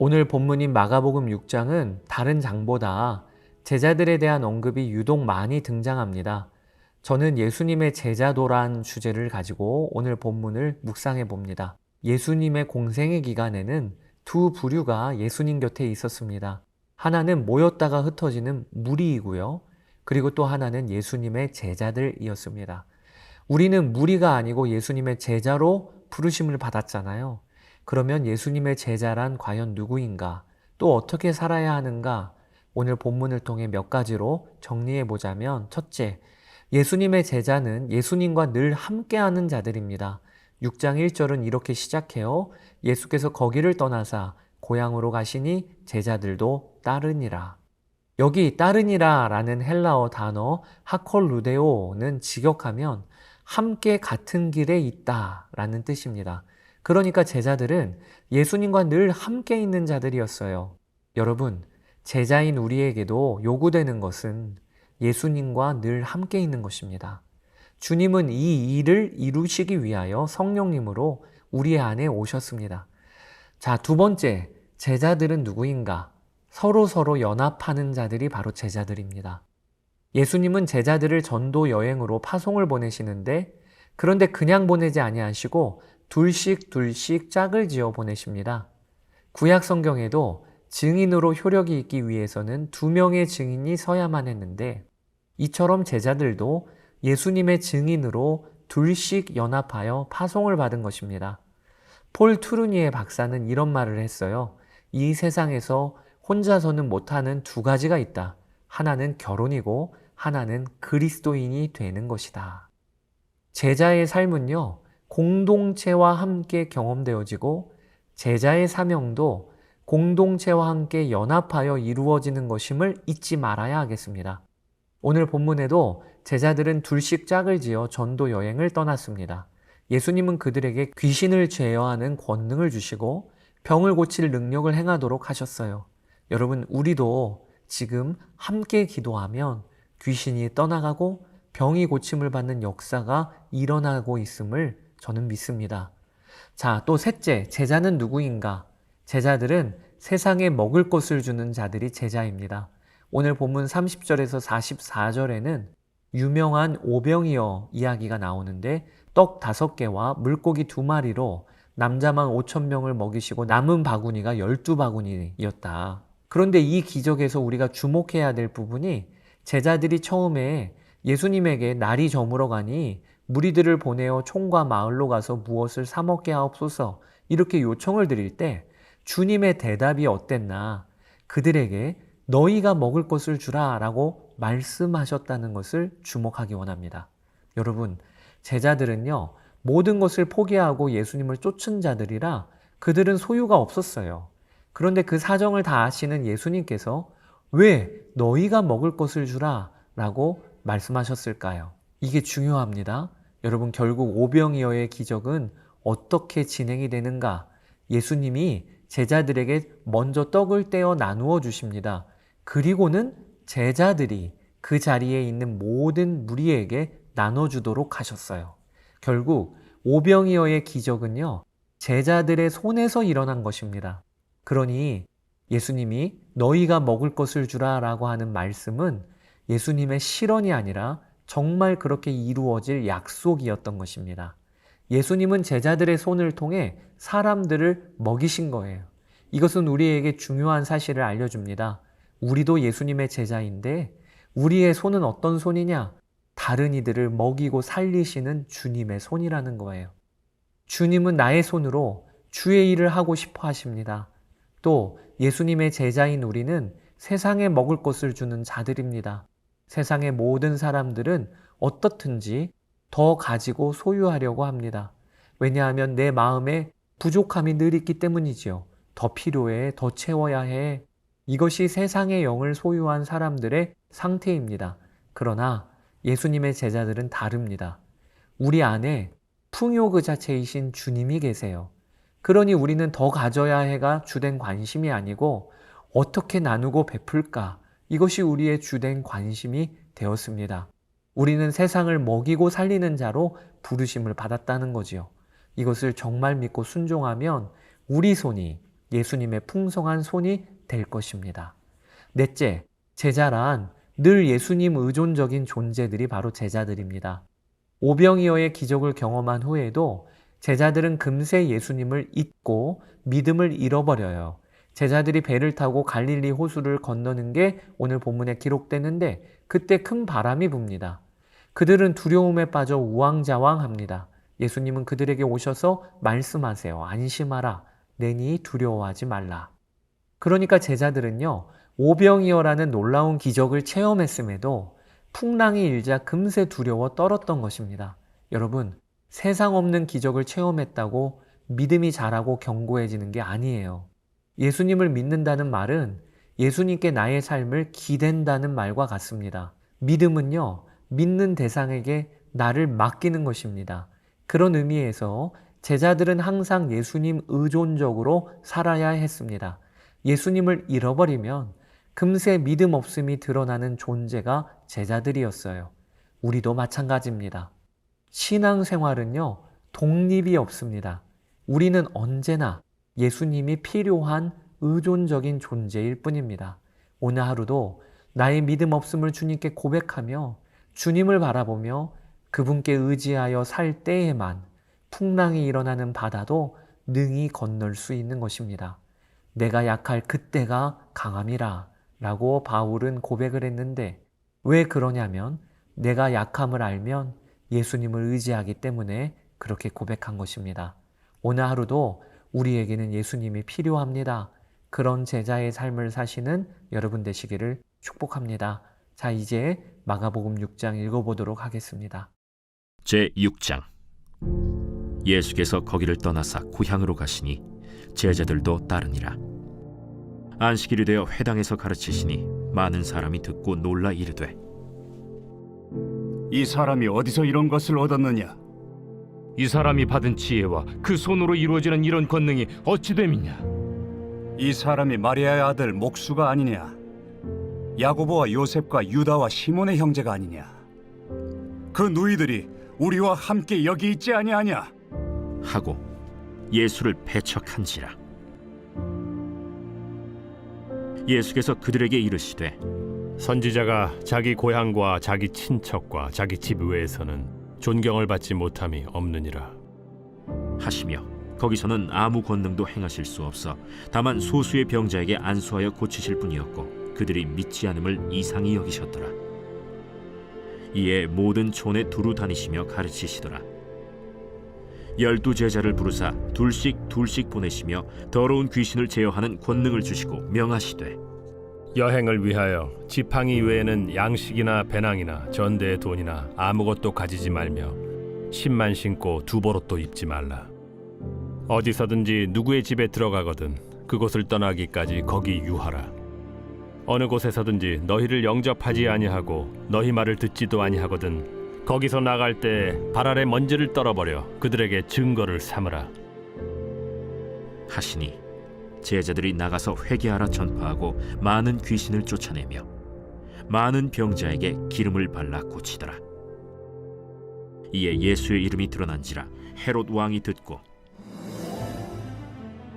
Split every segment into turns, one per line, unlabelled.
오늘 본문인 마가복음 6장은 다른 장보다 제자들에 대한 언급이 유독 많이 등장합니다. 저는 예수님의 제자도란 주제를 가지고 오늘 본문을 묵상해 봅니다. 예수님의 공생의 기간에는 두 부류가 예수님 곁에 있었습니다. 하나는 모였다가 흩어지는 무리이고요. 그리고 또 하나는 예수님의 제자들이었습니다. 우리는 무리가 아니고 예수님의 제자로 부르심을 받았잖아요. 그러면 예수님의 제자란 과연 누구인가? 또 어떻게 살아야 하는가? 오늘 본문을 통해 몇 가지로 정리해 보자면 첫째, 예수님의 제자는 예수님과 늘 함께하는 자들입니다. 6장 1절은 이렇게 시작해요. 예수께서 거기를 떠나사 고향으로 가시니 제자들도 따르니라. 여기 따르니라 라는 헬라어 단어 하콜루데오는 직역하면 함께 같은 길에 있다 라는 뜻입니다. 그러니까 제자들은 예수님과 늘 함께 있는 자들이었어요. 여러분, 제자인 우리에게도 요구되는 것은 예수님과 늘 함께 있는 것입니다. 주님은 이 일을 이루시기 위하여 성령님으로 우리 안에 오셨습니다. 자, 두 번째, 제자들은 누구인가? 서로 서로 연합하는 자들이 바로 제자들입니다. 예수님은 제자들을 전도 여행으로 파송을 보내시는데 그런데 그냥 보내지 아니하시고 둘씩 둘씩 짝을 지어 보내십니다. 구약 성경에도 증인으로 효력이 있기 위해서는 두 명의 증인이 서야만 했는데 이처럼 제자들도 예수님의 증인으로 둘씩 연합하여 파송을 받은 것입니다. 폴 투르니의 박사는 이런 말을 했어요. 이 세상에서 혼자서는 못하는 두 가지가 있다. 하나는 결혼이고 하나는 그리스도인이 되는 것이다. 제자의 삶은요, 공동체와 함께 경험되어지고 제자의 사명도 공동체와 함께 연합하여 이루어지는 것임을 잊지 말아야 하겠습니다. 오늘 본문에도 제자들은 둘씩 짝을 지어 전도 여행을 떠났습니다. 예수님은 그들에게 귀신을 제어하는 권능을 주시고 병을 고칠 능력을 행하도록 하셨어요. 여러분, 우리도 지금 함께 기도하면 귀신이 떠나가고 병이 고침을 받는 역사가 일어나고 있음을 저는 믿습니다. 자, 또 셋째, 제자는 누구인가? 제자들은 세상에 먹을 것을 주는 자들이 제자입니다. 오늘 본문 30절에서 44절에는 유명한 오병이어 이야기가 나오는데 떡 다섯 개와 물고기 두 마리로 남자만 5천 명을 먹이시고 남은 바구니가 열두 바구니였다. 그런데 이 기적에서 우리가 주목해야 될 부분이 제자들이 처음에 예수님에게 날이 저물어 가니 무리들을 보내어 총과 마을로 가서 무엇을 사 먹게 하옵소서 이렇게 요청을 드릴 때 주님의 대답이 어땠나 그들에게 너희가 먹을 것을 주라 라고 말씀하셨다는 것을 주목하기 원합니다. 여러분, 제자들은요, 모든 것을 포기하고 예수님을 쫓은 자들이라 그들은 소유가 없었어요. 그런데 그 사정을 다 아시는 예수님께서 왜 너희가 먹을 것을 주라 라고 말씀하셨을까요? 이게 중요합니다. 여러분, 결국 오병이어의 기적은 어떻게 진행이 되는가? 예수님이 제자들에게 먼저 떡을 떼어 나누어 주십니다. 그리고는 제자들이 그 자리에 있는 모든 무리에게 나눠 주도록 하셨어요. 결국 오병이어의 기적은요, 제자들의 손에서 일어난 것입니다. 그러니 예수님이 너희가 먹을 것을 주라 라고 하는 말씀은 예수님의 실언이 아니라 정말 그렇게 이루어질 약속이었던 것입니다. 예수님은 제자들의 손을 통해 사람들을 먹이신 거예요. 이것은 우리에게 중요한 사실을 알려줍니다. 우리도 예수님의 제자인데 우리의 손은 어떤 손이냐? 다른 이들을 먹이고 살리시는 주님의 손이라는 거예요. 주님은 나의 손으로 주의 일을 하고 싶어 하십니다. 또 예수님의 제자인 우리는 세상에 먹을 것을 주는 자들입니다. 세상의 모든 사람들은 어떻든지 더 가지고 소유하려고 합니다. 왜냐하면 내 마음에 부족함이 늘 있기 때문이지요. 더 필요해, 더 채워야 해. 이것이 세상의 영을 소유한 사람들의 상태입니다. 그러나 예수님의 제자들은 다릅니다. 우리 안에 풍요 그 자체이신 주님이 계세요. 그러니 우리는 더 가져야 해가 주된 관심이 아니고 어떻게 나누고 베풀까? 이것이 우리의 주된 관심이 되었습니다. 우리는 세상을 먹이고 살리는 자로 부르심을 받았다는 거지요. 이것을 정말 믿고 순종하면 우리 손이 예수님의 풍성한 손이 될 것입니다. 넷째, 제자란 늘 예수님 의존적인 존재들이 바로 제자들입니다. 오병이어의 기적을 경험한 후에도 제자들은 금세 예수님을 잊고 믿음을 잃어버려요. 제자들이 배를 타고 갈릴리 호수를 건너는 게 오늘 본문에 기록되는데 그때 큰 바람이 붑니다. 그들은 두려움에 빠져 우왕좌왕합니다. 예수님은 그들에게 오셔서 말씀하세요. 안심하라. 내니 두려워하지 말라. 그러니까 제자들은요, 오병이어라는 놀라운 기적을 체험했음에도 풍랑이 일자 금세 두려워 떨었던 것입니다. 여러분, 세상 없는 기적을 체험했다고 믿음이 자라고 견고해지는 게 아니에요. 예수님을 믿는다는 말은 예수님께 나의 삶을 기댄다는 말과 같습니다. 믿음은요, 믿는 대상에게 나를 맡기는 것입니다. 그런 의미에서 제자들은 항상 예수님 의존적으로 살아야 했습니다. 예수님을 잃어버리면 금세 믿음 없음이 드러나는 존재가 제자들이었어요. 우리도 마찬가지입니다. 신앙 생활은요, 독립이 없습니다. 우리는 언제나 예수님이 필요한 의존적인 존재일 뿐입니다. 오늘 하루도 나의 믿음 없음을 주님께 고백하며 주님을 바라보며 그분께 의지하여 살 때에만 풍랑이 일어나는 바다도 능히 건널 수 있는 것입니다. 내가 약할 그때가 강함이라 라고 바울은 고백을 했는데 왜 그러냐면 내가 약함을 알면 예수님을 의지하기 때문에 그렇게 고백한 것입니다. 오늘 하루도 우리에게는 예수님이 필요합니다. 그런 제자의 삶을 사시는 여러분 되시기를 축복합니다. 자, 이제 마가복음 6장 읽어보도록 하겠습니다.
제 6장 예수께서 거기를 떠나사 고향으로 가시니 제자들도 따르니라 안식일이 되어 회당에서 가르치시니 많은 사람이 듣고 놀라 이르되
이 사람이 어디서 이런 것을 얻었느냐?
이 사람이 받은 지혜와 그 손으로 이루어지는 이런 권능이 어찌 됨이냐?
이 사람이 마리아의 아들 목수가 아니냐? 야고보와 요셉과 유다와 시몬의 형제가 아니냐? 그 누이들이 우리와 함께 여기 있지 아니하냐?
하고 예수를 배척한지라 예수께서 그들에게 이르시되
선지자가 자기 고향과 자기 친척과 자기 집 외에서는 존경을 받지 못함이 없느니라.
하시며 거기서는 아무 권능도 행하실 수 없어 다만 소수의 병자에게 안수하여 고치실 뿐이었고 그들이 믿지 않음을 이상히 여기셨더라 이에 모든 촌에 두루 다니시며 가르치시더라 열두 제자를 부르사 둘씩 둘씩 보내시며 더러운 귀신을 제어하는 권능을 주시고 명하시되
여행을 위하여 지팡이 외에는 양식이나 배낭이나 전대의 돈이나 아무것도 가지지 말며 신만 신고 두 보옷도 입지 말라. 어디서든지 누구의 집에 들어가거든 그곳을 떠나기까지 거기 유하라. 어느 곳에서든지 너희를 영접하지 아니하고 너희 말을 듣지도 아니하거든 거기서 나갈 때 발 아래 먼지를 떨어버려 그들에게 증거를 삼으라.
하시니 제자들이 나가서 회개하라 전파하고 많은 귀신을 쫓아내며 많은 병자에게 기름을 발라 고치더라. 이에 예수의 이름이 드러난지라 헤롯 왕이 듣고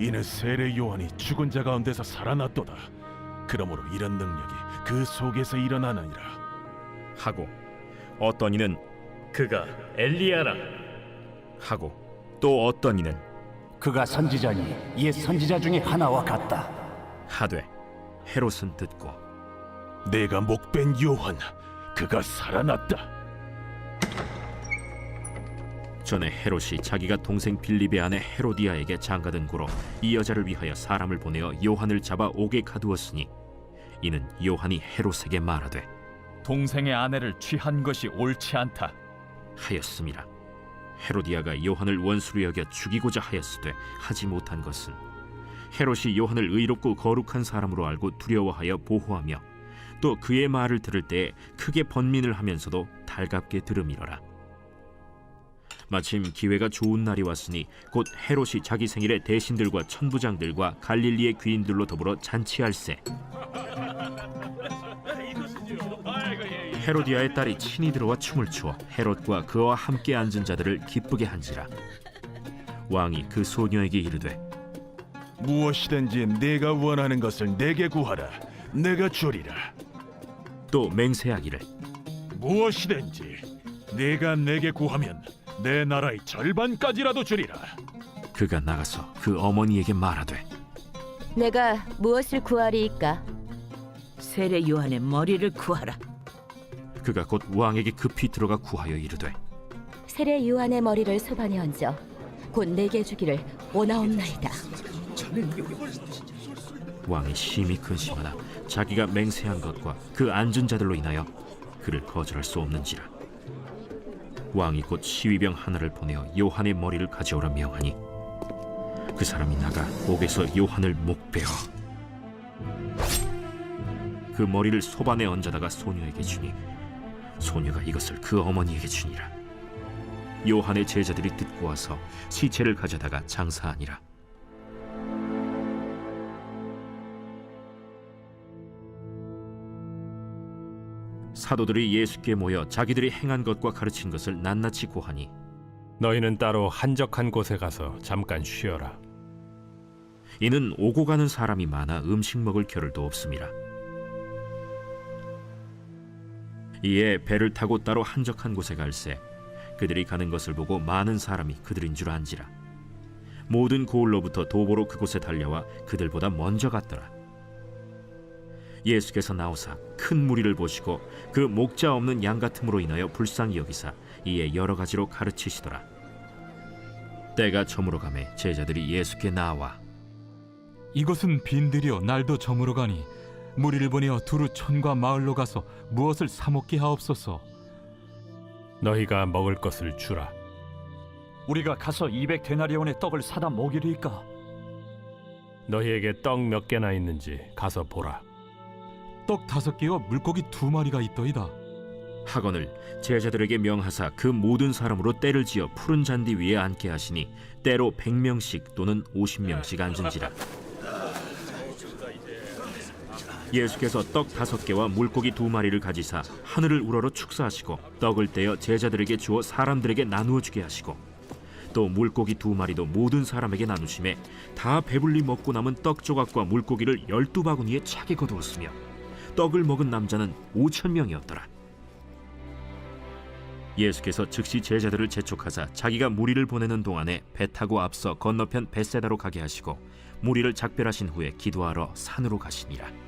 이는 세례 요한이 죽은 자 가운데서 살아났도다. 그러므로 이런 능력이 그 속에서 일어나느니라.
하고 어떤 이는
그가 엘리야라.
하고 또 어떤 이는
그가 선지자니 옛 선지자 중에 하나와 같다.
하되 헤롯은 듣고
내가 목벤 요한 그가 살아났다.
전에 헤롯이 자기가 동생 빌립의 아내 헤로디아에게 장가든 고로 이 여자를 위하여 사람을 보내어 요한을 잡아 옥에 가두었으니 이는 요한이 헤롯에게 말하되
동생의 아내를 취한 것이 옳지 않다.
하였음이라 헤로디아가 요한을 원수로 여겨 죽이고자 하였으되 하지 못한 것은 헤롯이 요한을 의롭고 거룩한 사람으로 알고 두려워하여 보호하며 또 그의 말을 들을 때에 크게 번민을 하면서도 달갑게 들음이러라. 마침 기회가 좋은 날이 왔으니 곧 헤롯이 자기 생일에 대신들과 천부장들과 갈릴리의 귀인들로 더불어 잔치할세 헤로디아의 딸이 친히 들어와 춤을 추어 헤롯과 그와 함께 앉은 자들을 기쁘게 한지라 왕이 그 소녀에게 이르되
무엇이든지 내가 원하는 것을 내게 구하라. 내가 주리라.
또 맹세하기를
무엇이든지 내가 내게 구하면 내 나라의 절반까지라도 주리라.
그가 나가서 그 어머니에게 말하되
내가 무엇을 구하리이까?
세례 요한의 머리를 구하라.
그가 곧 왕에게 급히 들어가 구하여 이르되
세례 요한의 머리를 소반에 얹어 곧 내게 주기를 원하옵나이다.
왕이 심히 근심하나 자기가 맹세한 것과 그 앉은 자들로 인하여 그를 거절할 수 없는지라 왕이 곧 시위병 하나를 보내어 요한의 머리를 가져오라 명하니 그 사람이 나가 옥에서 요한을 목베어 그 머리를 소반에 얹어다가 소녀에게 주니 소녀가 이것을 그 어머니에게 주니라 요한의 제자들이 듣고 와서 시체를 가져다가 장사하니라 사도들이 예수께 모여 자기들이 행한 것과 가르친 것을 낱낱이 고하니
너희는 따로 한적한 곳에 가서 잠깐 쉬어라.
이는 오고 가는 사람이 많아 음식 먹을 겨를도 없습니다. 이에 배를 타고 따로 한적한 곳에 갈새 그들이 가는 것을 보고 많은 사람이 그들인 줄 안지라 모든 고을로부터 도보로 그곳에 달려와 그들보다 먼저 갔더라. 예수께서 나오사 큰 무리를 보시고 그 목자 없는 양 같음으로 인하여 불쌍히 여기사 이에 여러 가지로 가르치시더라. 때가 저물어 가매 제자들이 예수께 나와
이것은 빈들이여 날도 저물어 가니 무리를 보내어 두루 촌과 마을로 가서 무엇을 사 먹게 하옵소서.
너희가 먹을 것을 주라.
우리가 가서 200 데나리온의 떡을 사다 먹이리까
너희에게 떡 몇 개나 있는지 가서 보라.
떡 다섯 개와 물고기 두 마리가 있더이다.
학원을 제자들에게 명하사 그 모든 사람으로 때를 지어 푸른 잔디 위에 앉게 하시니 때로 100명씩 또는 50명씩 앉은지라 예수께서 떡 다섯 개와 물고기 두 마리를 가지사 하늘을 우러러 축사하시고 떡을 떼어 제자들에게 주어 사람들에게 나누어 주게 하시고 또 물고기 두 마리도 모든 사람에게 나누심에 다 배불리 먹고 남은 떡 조각과 물고기를 열두 바구니에 차게 거두었으며 떡을 먹은 남자는 오천 명이었더라. 예수께서 즉시 제자들을 재촉하사 자기가 무리를 보내는 동안에 배 타고 앞서 건너편 벳세다로 가게 하시고 무리를 작별하신 후에 기도하러 산으로 가시니라.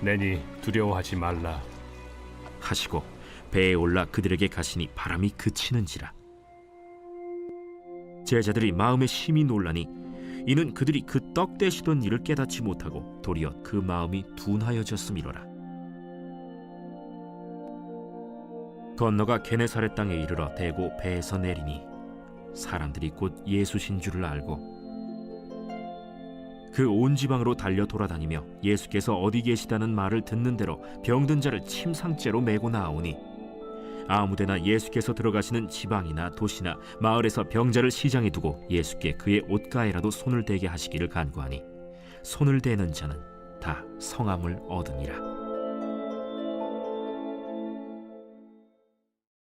내니 두려워하지 말라.
하시고 배에 올라 그들에게 가시니 바람이 그치는지라 제자들이 마음에 심히 놀라니 이는 그들이 그 떡 떼시던 일을 깨닫지 못하고 도리어 그 마음이 둔하여졌음이로라 건너가 게네사렛 땅에 이르러 대고 배에서 내리니 사람들이 곧 예수신 줄을 알고 그 온 지방으로 달려 돌아다니며 예수께서 어디 계시다는 말을 듣는 대로 병든 자를 침상째로 메고 나오니 아무데나 예수께서 들어가시는 지방이나 도시나 마을에서 병자를 시장에 두고 예수께 그의 옷가에라도 손을 대게 하시기를 간구하니 손을 대는 자는 다 성함을 얻으니라